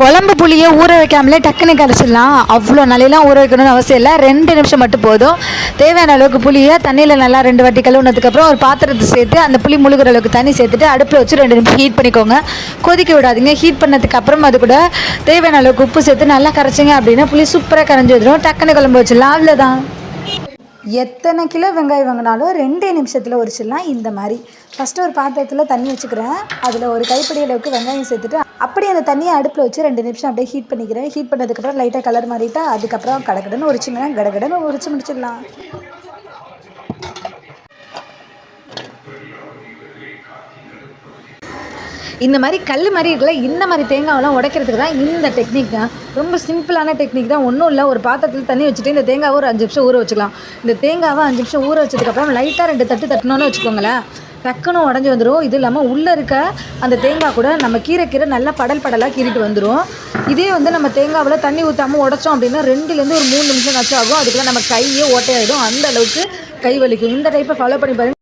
குழம்பு புளியை ஊற வைக்காமலே டக்குன்னு கரைச்சிடலாம். அவ்வளோ நாளையெல்லாம் ஊற வைக்கணும்னு அவசியம் இல்லை. ரெண்டு நிமிஷம் மட்டும் போதும். தேவையான அளவுக்கு புளியை தண்ணியில் நல்லா ரெண்டு வாட்டி கழுவுனதுக்கப்புறம் ஒரு பாத்திரத்தை சேர்த்து அந்த புளி முழுகிற அளவுக்கு தண்ணி சேர்த்துட்டு அடுப்பில் வச்சு ரெண்டு நிமிஷம் ஹீட் பண்ணிக்கோங்க. கொதிக்க விடாதீங்க. ஹீட் பண்ணதுக்கு அப்புறம் அது கூட தேவையான அளவுக்கு உப்பு சேர்த்து நல்லா கரைச்சிங்க அப்படின்னா புளி சூப்பராக கரைஞ்சி வந்துடும் டக்குன்னு குழம்பு வச்சிடலாம். அவ்வளோதான் எத்தனை கிலோ வெங்காயம் வாங்கினாலும் ரெண்டே நிமிஷத்தில் உரிச்சிடலாம் இந்த மாதிரி. ஃபஸ்ட்டு ஒரு பாத்திரத்தில் தண்ணி வச்சுக்கிறேன். அதில் ஒரு கைப்பிடி அளவுக்கு வெங்காயம் சேர்த்துட்டு அப்படியே அந்த தண்ணியை அடுப்பில் வச்சு ரெண்டு நிமிஷம் அப்படியே ஹீட் பண்ணிக்கிறேன். ஹீட் பண்ணதுக்கப்புறம் லைட்டாக கலர் மாறிட்டா அதுக்கப்புறம் கடகடன்னு உரிச்சிங்கன்னா கடகடன்னு உரிச்சு முடிச்சிடலாம். இந்த மாதிரி கல் மாதிரி இருக்குல்ல இந்த மாதிரி தேங்காவெல்லாம் உடைக்கிறதுக்கு தான் இந்த டெக்னிக் தான். ரொம்ப சிம்பிளான டெக்னிக் தான். ஒன்றும் இல்லை ஒரு பாத்திரத்தில் தண்ணி வச்சுட்டு இந்த தேங்காவை ஒரு அஞ்சு நிமிஷம் ஊற வச்சுக்கலாம். இந்த தேங்காவை அஞ்சு நிமிஷம் ஊற வச்சதுக்கப்புறம் லைட்டாக ரெண்டு தட்டு தட்டினோன்னு வச்சுக்கோங்களேன் டக்குன்னு உடஞ்சி வந்துடும் இது இல்லாமல் உள்ளே இருக்க அந்த தேங்காய் கூட நம்ம கீரை கீரை நல்லா படல் படலாக கீறிட்டு வந்துடும் இதே வந்து நம்ம தேங்காவில் தண்ணி ஊற்றாமல் உடச்சோம் அப்படின்னா ரெண்டுலேருந்து ஒரு மூணு நிமிஷம் கச்சு ஆகும். அதுக்குள்ளே நம்ம கையே ஓட்டையாயிடும். அந்த அளவுக்கு கை வலிக்கும். இந்த டைப்பை ஃபாலோ பண்ணி பாருங்கள்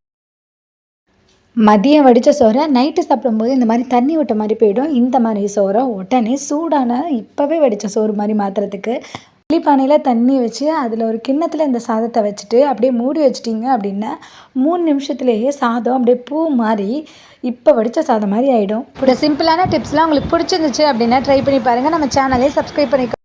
மதியம் வடித்த சோறை நைட்டு சாப்பிடும்போது இந்த மாதிரி தண்ணி விட்ட மாதிரி போயிடும். இந்த மாதிரி சோறை உடனே சூடான இப்போவே வடித்த சோறு மாதிரி மாற்றுறதுக்கு பானையில் தண்ணி வச்சு அதில் ஒரு கிண்ணத்தில் இந்த சாதத்தை வச்சுட்டு அப்படியே மூடி வச்சிட்டிங்க அப்படின்னா மூணு நிமிஷத்துலேயே சாதம் அப்படியே பூ மாதிரி இப்போ வடித்த சாதம் மாதிரி ஆகிடும் இப்போ சிம்பிளான டிப்ஸ்லாம் உங்களுக்கு பிடிச்சிருந்துச்சு அப்படின்னா ட்ரை பண்ணி பாருங்கள் நம்ம சேனலே சப்ஸ்கிரைப் பண்ணிக்கோ